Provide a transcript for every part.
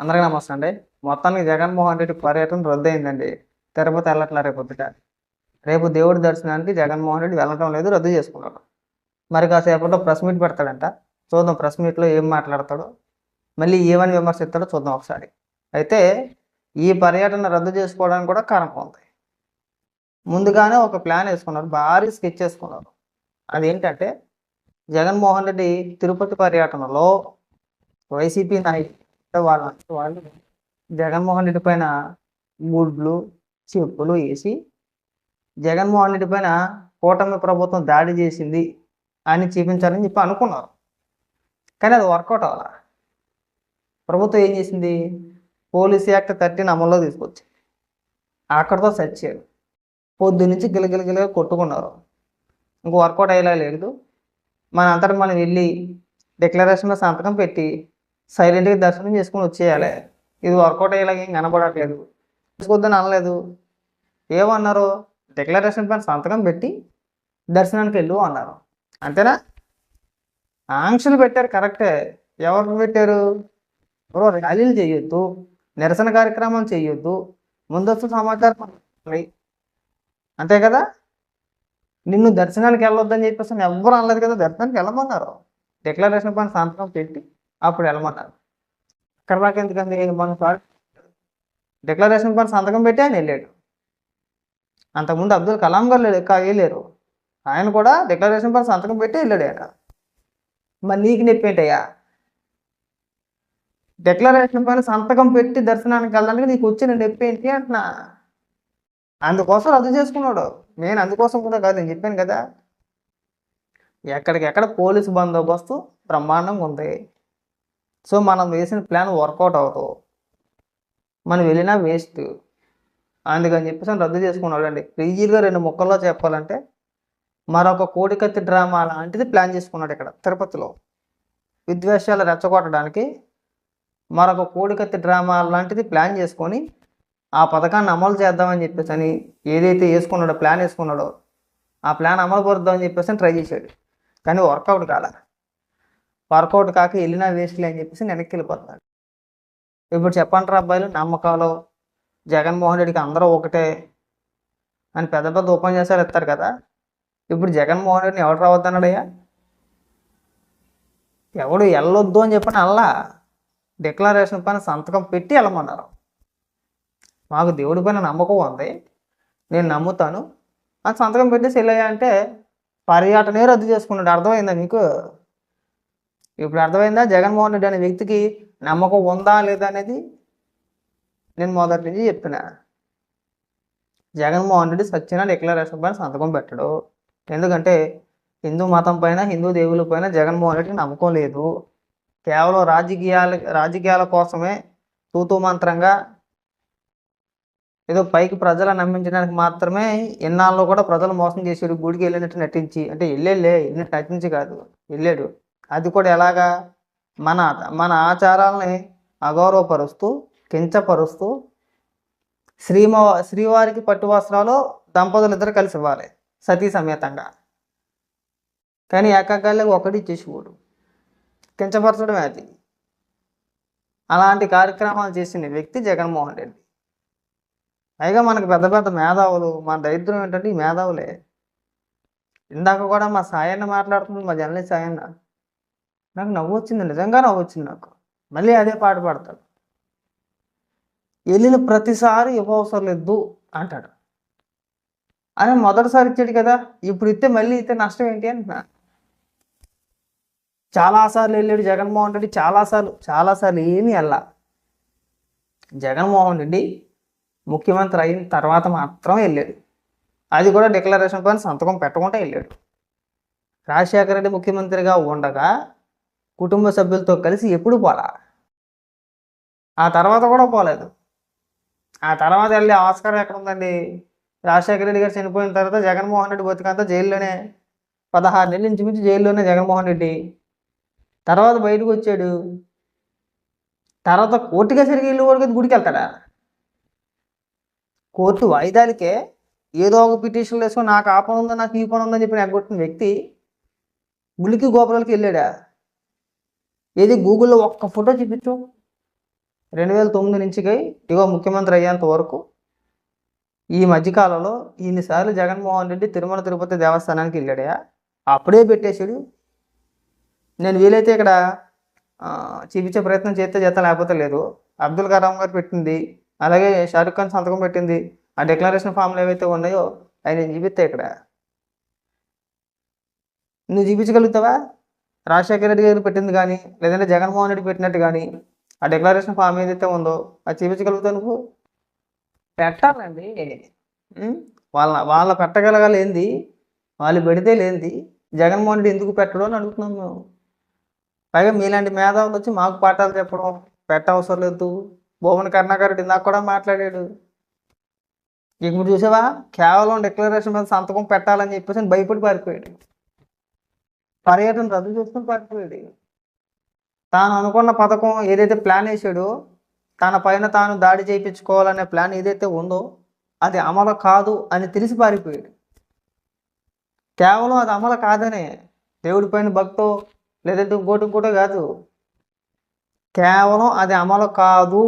అందరికీ నమస్తే అండి. మొత్తానికి జగన్మోహన్ రెడ్డి పర్యటన రద్దు అయిందండి తిరుపతి వెళ్ళట్లా రేపు పొద్దుట. రేపు దేవుడి దర్శనానికి జగన్మోహన్ రెడ్డి వెళ్ళటం లేదు రద్దు చేసుకున్నాడు మరి కాసేపట్లో ప్రెస్ మీట్ పెడతాడంట. చూద్దాం ప్రెస్ మీట్లో ఏం మాట్లాడతాడో. మళ్ళీ ఏమని విమర్శిస్తాడో చూద్దాం ఒకసారి. అయితే ఈ పర్యటన రద్దు చేసుకోవడానికి కూడా కారణం ఉంది. ముందుగానే ఒక ప్లాన్ వేసుకున్నారు భారీ స్కెచ్ వేసుకున్నారు. అదేంటంటే జగన్మోహన్ రెడ్డి తిరుపతి పర్యటనలో వైసీపీ నాయకులు వాళ్ళ వాళ్ళు జగన్మోహన్ రెడ్డి పైన గుడ్లు చెప్పులు వేసి జగన్మోహన్ రెడ్డి పైన కూటమి ప్రభుత్వం దాడి చేసింది అని చూపించాలని చెప్పి అనుకున్నారు. కానీ అది వర్కౌట్ అవ్వాల? ప్రభుత్వం ఏం చేసింది? పోలీస్ యాక్ట్ థర్టీన్ అమల్లో తీసుకొచ్చి అక్కడితో సెట్ చేయరు పొద్దు నుంచి గిలగిలగిలగా కొట్టుకున్నారు. ఇంకో వర్కౌట్ అయ్యేలా లేదు. మన అంతటా మనం వెళ్ళి డిక్లరేషన్లో సంతకం పెట్టి సైలెంట్గా దర్శనం చేసుకుని వచ్చేయాలి. ఇది వర్కౌట్ అయ్యేలాగా ఏం కనబడట్లేదు చూసుకోవద్దని అనలేదు. ఏమన్నారు? డిక్లరేషన్ పైన సంతకం పెట్టి దర్శనానికి వెళ్ళు అన్నారు. అంతేనా? ఆంక్షలు పెట్టారు కరెక్టే. ఎవరు పెట్టారు? ర్యాలీలు చేయొద్దు నిరసన కార్యక్రమం చేయొద్దు ముందస్తు సమాచారం అంతే కదా? నిన్ను దర్శనానికి వెళ్ళొద్దని చెప్పేసి ఎవ్వరు అనలేదు కదా దర్శనానికి వెళ్ళమన్నారు. డిక్లరేషన్ పైన సంతకం పెట్టి అప్పుడు వెళ్ళమన్నారు. అక్కడ దాకా ఎందుకండి? మన సార్? డిక్లరేషన్ పని సంతకం పెట్టి ఆయన వెళ్ళాడు. అంతకుముందు అబ్దుల్ కలాం గారు లేడు వెళ్ళారు. ఆయన కూడా డిక్లరేషన్ పని సంతకం పెట్టి వెళ్ళాడు ఆయన. మరి నీకు నొప్పి ఏంటయ్యా? డిక్లరేషన్ పైన సంతకం పెట్టి దర్శనానికి వెళ్ళడానికి నీకు వచ్చిన నొప్పి ఏంటి అంటున్నా. అందుకోసం రద్దు చేసుకున్నాడు. నేను అందుకోసం కూడా కాదు నేను చెప్పాను కదా. ఎక్కడికెక్కడ పోలీసు బందోబస్తు బ్రహ్మాండంగా ఉంది. సో మనం వేసిన ప్లాన్ వర్కౌట్ అవ్వదు మనం వెళ్ళినా వేస్ట్ అందుకని చెప్పేసి రద్దు చేసుకున్నాడు అండి క్లియర్గా రెండు ముక్కల్లో చెప్పాలంటే మరొక కోడికత్తి డ్రామా లాంటిది ప్లాన్ చేసుకున్నాడు ఇక్కడ తిరుపతిలో. విద్వేషాలు రెచ్చగొట్టడానికి మరొక కోడికత్తి డ్రామా లాంటిది ప్లాన్ చేసుకొని ఆ పథకాన్ని అమలు చేద్దామని చెప్పేసి అని ఏదైతే వేసుకున్నాడో ప్లాన్ వేసుకున్నాడో ఆ ప్లాన్ అమలు పరుద్దామని చెప్పేసి ట్రై చేశాడు. కానీ వర్కౌట్ కాల. వర్కౌట్ కాక వెళ్ళినా వేస్ట్లే అని చెప్పేసి వెనక్కి వెళ్ళిపోతున్నాడు. ఇప్పుడు చెప్పండి అబ్బాయిలు నమ్మకాలు జగన్మోహన్ రెడ్డికి అందరూ ఒకటే అని పెద్ద పెద్ద ఉపన్యాసాలు ఇస్తారు కదా. ఇప్పుడు జగన్మోహన్ రెడ్డిని ఎవడు రావద్దన్నాడయ్యా? ఎవడు వెళ్ళొద్దు అని చెప్పని అల్లా డిక్లరేషన్ పైన సంతకం పెట్టి వెళ్ళమన్నారు. మాకు దేవుడి పైన నమ్మకం ఉంది నేను నమ్ముతాను. అని సంతకం పెట్టేసి వెళ్ళాయా అంటే పర్యటనే రద్దు చేసుకున్నాడు. అర్థమైందా మీకు ఇప్పుడు అర్థమైందా? జగన్మోహన్ రెడ్డి అనే వ్యక్తికి నమ్మకం ఉందా లేదా అనేది నేను మొదటి నుంచి చెప్పినా. జగన్మోహన్ రెడ్డి సచ్చిన డిక్లరేషన్ పైన సంతకం పెట్టడు. ఎందుకంటే హిందూ మతం పైన హిందూ దేవుల పైన జగన్మోహన్ రెడ్డికి నమ్మకం లేదు. కేవలం రాజకీయాల రాజకీయాల కోసమే తూతూ మంత్రంగా ఏదో పైకి ప్రజలను నమ్మించడానికి మాత్రమే ఇన్నాళ్ళు కూడా ప్రజలు మోసం చేసేడు గుడికి వెళ్ళినట్టు నటించి అంటే వెళ్ళేళ్ళే వెళ్ళినట్టు నటించి కాదు వెళ్ళాడు. అది కూడా ఎలాగా? మన మన ఆచారాలని అగౌరవపరుస్తూ కించపరుస్తూ శ్రీమ శ్రీవారికి పట్టు వస్త్రాలు దంపతులు ఇద్దరు కలిసి ఇవ్వాలి సతీ సమేతంగా. కానీ ఏకాగాళ్ళకి ఒకటి ఇచ్చేసిపోడు కించపరచడమే అది. అలాంటి కార్యక్రమాలు చేసిన వ్యక్తి జగన్మోహన్ రెడ్డి. పైగా మనకు పెద్ద పెద్ద మేధావులు మన దరిద్రం ఏంటంటే ఈ మేధావులే. ఇందాక కూడా మా సాయన్న మాట్లాడుతుంది మా జర్నలిస్ట్ సాయన్న. నాకు నవ్వు వచ్చింది నిజంగా నవ్వు వచ్చింది నాకు. మళ్ళీ అదే పాట పాడతాడు. వెళ్ళిన ప్రతిసారి ఇవ్వవసరం లేదు అంటాడు. అదే మొదటిసారి ఇచ్చాడు కదా ఇప్పుడు ఇస్తే మళ్ళీ ఇస్తే నష్టం ఏంటి అంటున్నా. చాలాసార్లు వెళ్ళాడు జగన్మోహన్ రెడ్డి చాలాసార్లు చాలాసార్లు ఏమీ వెళ్ళా జగన్మోహన్ రెడ్డి ముఖ్యమంత్రి అయిన తర్వాత మాత్రం వెళ్ళాడు. అది కూడా డిక్లరేషన్ పైన సంతకం పెట్టకుండా వెళ్ళాడు. రాజశేఖర రెడ్డి ముఖ్యమంత్రిగా ఉండగా కుటుంబ సభ్యులతో కలిసి ఎప్పుడు పోలా? ఆ తర్వాత కూడా పోలేదు. ఆ తర్వాత వెళ్ళే ఆస్కారం ఎక్కడ ఉందండి రాజశేఖర రెడ్డి గారు చనిపోయిన తర్వాత జగన్మోహన్ రెడ్డి బతికంతా జైల్లోనే. పదహారు నెలల నుంచి మించి జైల్లోనే జగన్మోహన్ రెడ్డి. తర్వాత బయటకు వచ్చాడు. తర్వాత కోర్టుగా సరిగ్గా ఇల్లు వరకు గుడికి వెళ్తాడా? కోర్టు వాయిదాలకే ఏదో ఒక పిటిషన్లు వేసుకొని నాకు ఆ పని ఉందా నాకు ఈ పని ఉందని చెప్పి ఎగ్గొట్టిన వ్యక్తి గుడికి గోపురాలకి వెళ్ళాడా? ఏది గూగుల్లో ఒక్క ఫోటో చూపించు. రెండు వేల తొమ్మిది నుంచికి ఇగో ముఖ్యమంత్రి అయ్యేంత వరకు ఈ మధ్యకాలంలో ఇన్నిసార్లు జగన్మోహన్ రెడ్డి తిరుమల తిరుపతి దేవస్థానానికి వెళ్ళాడయా అప్పుడే పెట్టేశాడు. నేను వీలైతే ఇక్కడ చూపించే ప్రయత్నం చేస్తే చేస్తా లేకపోతే లేదు. అబ్దుల్ కలాం గారు పెట్టింది. అలాగే షారుఖ్ ఖాన్ సంతకం పెట్టింది. ఆ డిక్లరేషన్ ఫామ్లు ఏవైతే ఉన్నాయో అవి నేను చూపిస్తే ఇక్కడ. నువ్వు చూపించగలుగుతావా? రాజశేఖర రెడ్డి గారు పెట్టింది కానీ లేదంటే జగన్మోహన్ రెడ్డి పెట్టినట్టు కానీ ఆ డిక్లరేషన్ ఫామ్ ఏదైతే ఉందో అది చూపించగలుగుతావు నువ్వు పెట్టాలండి? వాళ్ళ వాళ్ళ పెట్టగలగాలేంది వాళ్ళు పెడితే లేనిది జగన్మోహన్ రెడ్డి ఎందుకు పెట్టడం అని అడుగుతున్నాం మేము. పైగా మీలాంటి మేధావులు వచ్చి మాకు పాఠాలు చెప్పడం పెట్ట అవసరం లేదు. భువన కరుణాకర్ రెడ్డి నాకు కూడా మాట్లాడాడు. ఇప్పుడు చూసావా? కేవలం డిక్లరేషన్ మీద సంతకం పెట్టాలని చెప్పేసి భయపడి పారిపోయాడు. పర్యటన రద్దు చేసుకుని పారిపోయాడు తాను అనుకున్న పథకం ఏదైతే ప్లాన్ వేసాడో తన పైన తాను దాడి చేయించుకోవాలనే ప్లాన్ ఏదైతే ఉందో అది అమలు కాదు అని తెలిసి పారిపోయాడు. కేవలం అది అమలు కాదనే దేవుడి పైన భక్తో లేదంటే ఇంకోటి ఇంకోటో కాదు. కేవలం అది అమలు కాదు.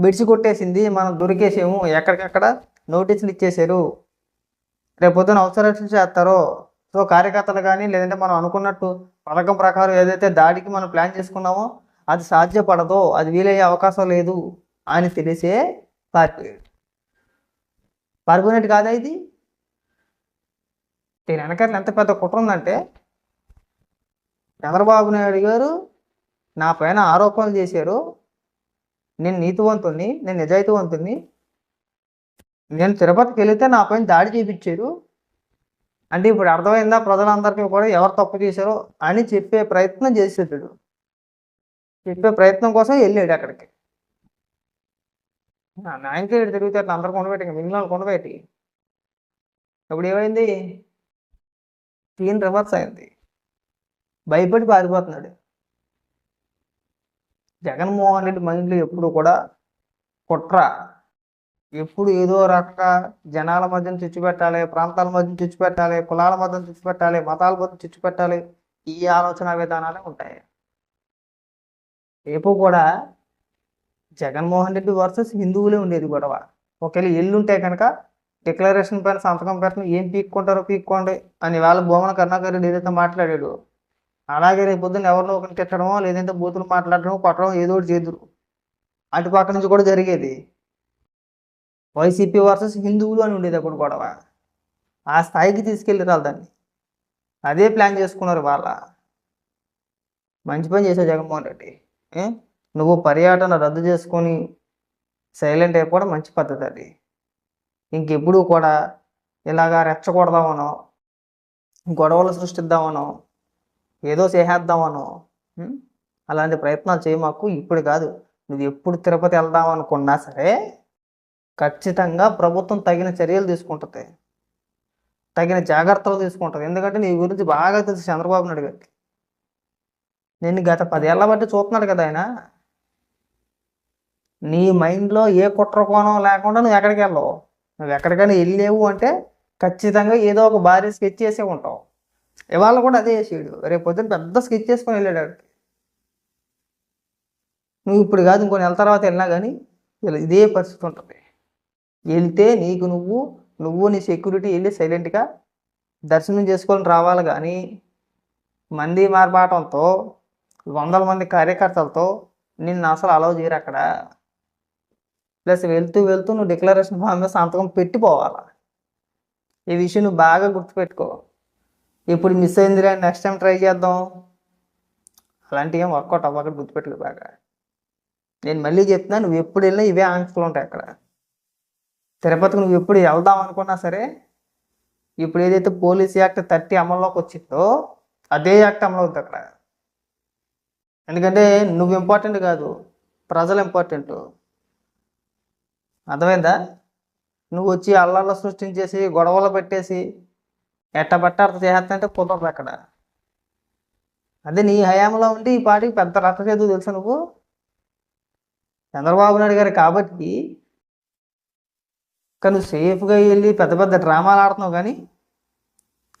బిడిచి కొట్టేసింది మనం దొరికేసాము ఎక్కడికక్కడ నోటీసులు ఇచ్చేశారు. రేపు పొద్దున అవసరం చేస్తారో సో కార్యకర్తలు కానీ లేదంటే మనం అనుకున్నట్టు పథకం ప్రకారం ఏదైతే దాడికి మనం ప్లాన్ చేసుకున్నామో అది సాధ్యపడదో అది వీలయ్యే అవకాశం లేదు అని తెలిసే పారిపోయాడు పారిపోయినట్టు కాదా ఇది? దీని వెనకాల ఎంత పెద్ద కుట్ర ఉందంటే చంద్రబాబు నాయుడు గారు నా పైన ఆరోపణలు చేశారు. నేను నీతివంతుణ్ణి నేను నిజాయితీవంతుణ్ణి. నేను తిరుపతికి వెళితే నా పైన దాడి చేయించారు అంటే ఇప్పుడు అర్థమైందా? ప్రజలందరికీ కూడా ఎవరు తప్పు చేశారో అని చెప్పే ప్రయత్నం చేసేటాడు చెప్పే ప్రయత్నం కోసం వెళ్ళాడు అక్కడికి. నాయనకి ఏడు అట్లా అందరు కొనబెట్టి మిగిలిన వాళ్ళు కొనబెట్టి. ఇప్పుడు ఏమైంది? క్లీన్ రివర్స్ అయింది. భయపడి పారిపోతున్నాడు. జగన్మోహన్ రెడ్డి మైండ్లో ఎప్పుడు కూడా కుట్ర ఎప్పుడు ఏదో రకంగా జనాల మధ్యన చిచ్చు పెట్టాలి ప్రాంతాల మధ్యన చిచ్చు పెట్టాలి కులాల మధ్యన చిచ్చు పెట్టాలి మతాల మధ్య చిచ్చు పెట్టాలి ఈ ఆలోచన విధానాలే ఉంటాయి. రేపు కూడా జగన్మోహన్ రెడ్డి వర్సెస్ హిందువులే ఉండేది గొడవ. ఒకవేళ ఎల్లుంటే కనుక డిక్లరేషన్ పైన సంతకం పెట్టిన ఏం పీక్కుంటారో పీక్కోండి అని వాళ్ళ భూమన కరుణాకర్ రెడ్డి ఏదైతే మాట్లాడాడు. అలాగే రేపు పొద్దున్న ఎవరినో ఒకరిని తిట్టడమో లేదంటే బూతులు మాట్లాడడమో కొట్టడం ఏదో ఒకటి చేదురు. అటు పక్క నుంచి కూడా జరిగేది. వైసీపీ వర్సెస్ హిందువులు అని ఉండేది అప్పుడు గొడవ. ఆ స్థాయికి తీసుకెళ్ళిరాలి దాన్ని. అదే ప్లాన్ చేసుకున్నారు వాళ్ళ. మంచి పని చేశావు జగన్మోహన్ రెడ్డి. నువ్వు పర్యటన రద్దు చేసుకొని సైలెంట్ అయిపోవడం మంచి పద్ధతి అది. ఇంకెప్పుడు కూడా ఇలాగా రెచ్చగొడదామనో గొడవలు సృష్టిద్దామనో ఏదో చేసేద్దామనో అలాంటి ప్రయత్నాలు చేయమాకు ఇప్పుడు కాదు. నువ్వు ఎప్పుడు తిరుపతి వెళ్దాం అనుకున్నా సరే ఖచ్చితంగా ప్రభుత్వం తగిన చర్యలు తీసుకుంటుంది. తగిన జాగ్రత్తలు తీసుకుంటుంది. ఎందుకంటే నీ గురించి బాగా తెలుసు చంద్రబాబు నాయుడు గారికి. నేను గత పదేళ్ళ బట్టి చూస్తున్నాడు కదా ఆయన. నీ మైండ్లో ఏ కుట్ర కోణం లేకుండా నువ్వు ఎక్కడికి వెళ్ళవు. నువ్వు ఎక్కడికైనా వెళ్ళలేవు అంటే ఖచ్చితంగా ఏదో ఒక భారీ స్కెచ్ చేసే ఉంటావు. ఇవాళ కూడా అదే చేసాడు. రేపు పొద్దున్న పెద్ద స్కెచ్ చేసుకొని వెళ్ళాడు ఆడికి. నువ్వు ఇప్పుడు కాదు ఇంకో నెల తర్వాత వెళ్ళినా కానీ ఇలా ఇదే పరిస్థితి ఉంటుంది. వెళ్తే నీకు నువ్వు నువ్వు నీ సెక్యూరిటీ వెళ్ళి సైలెంట్గా దర్శనం చేసుకొని రావాలి కానీ మంది మార్పాటంతో వందల మంది కార్యకర్తలతో నిన్ను అసలు అలౌ చేయరు అక్కడ. ప్లస్ వెళ్తూ వెళ్తూ నువ్వు డిక్లరేషన్ ఫామ్ మీద సంతకం పెట్టిపోవాలా? ఈ విషయం నువ్వు బాగా గుర్తుపెట్టుకో. ఇప్పుడు మిస్ అయిందిరా నెక్స్ట్ టైం ట్రై చేద్దాం. అలాంటివి ఏం వర్కౌట్ అవ్వక గుర్తుపెట్టుకో బాగా. నేను మళ్ళీ చెప్తున్నా నువ్వు ఎప్పుడు వెళ్ళినా ఇవే ఆంక్షలు ఉంటాయి అక్కడ. తిరుపతికి నువ్వు ఎప్పుడు వెళ్దాం అనుకున్నా సరే ఇప్పుడు ఏదైతే పోలీస్ యాక్ట్ థర్టీ అమల్లోకి వచ్చిందో అదే యాక్ట్ అమలవుతుంది అక్కడ. ఎందుకంటే నువ్వు ఇంపార్టెంట్ కాదు ప్రజలు ఇంపార్టెంట్ అర్థమైందా? నువ్వు వచ్చి అల్లర్లు సృష్టించేసి గొడవలు పెట్టేసి ఎట్ట పట్ట అర్థ చేస్తుంటే కుదరదు అక్కడ. అదే నీ హయాంలో ఉంటే ఈ పాటికి పెద్ద రక్త చేదు తెలుసా నువ్వు? చంద్రబాబు నాయుడు గారు కాబట్టి కానీ నువ్వు సేఫ్గా వెళ్ళి పెద్ద పెద్ద డ్రామాలు ఆడుతున్నావు కానీ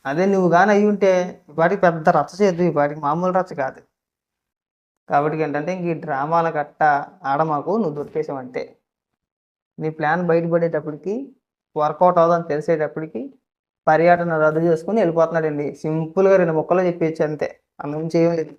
అదే నువ్వు కానీ అయి ఉంటే ఈ పాటికి పెద్ద రచ్చ చేయద్దు ఈ పాటికి మామూలు రచ్చ కాదు. కాబట్టి ఏంటంటే ఇంక ఈ డ్రామాల గట్ట ఆడమాకు నువ్వు దొరికేసావంటే నీ ప్లాన్ బయటపడేటప్పటికి వర్కౌట్ అవుదని తెలిసేటప్పటికి పర్యటన రద్దు చేసుకుని వెళ్ళిపోతున్నాడండి. సింపుల్గా రెండు ముక్కలు చెప్పేయచ్చు అంతే. అందుమించి ఏం లేదు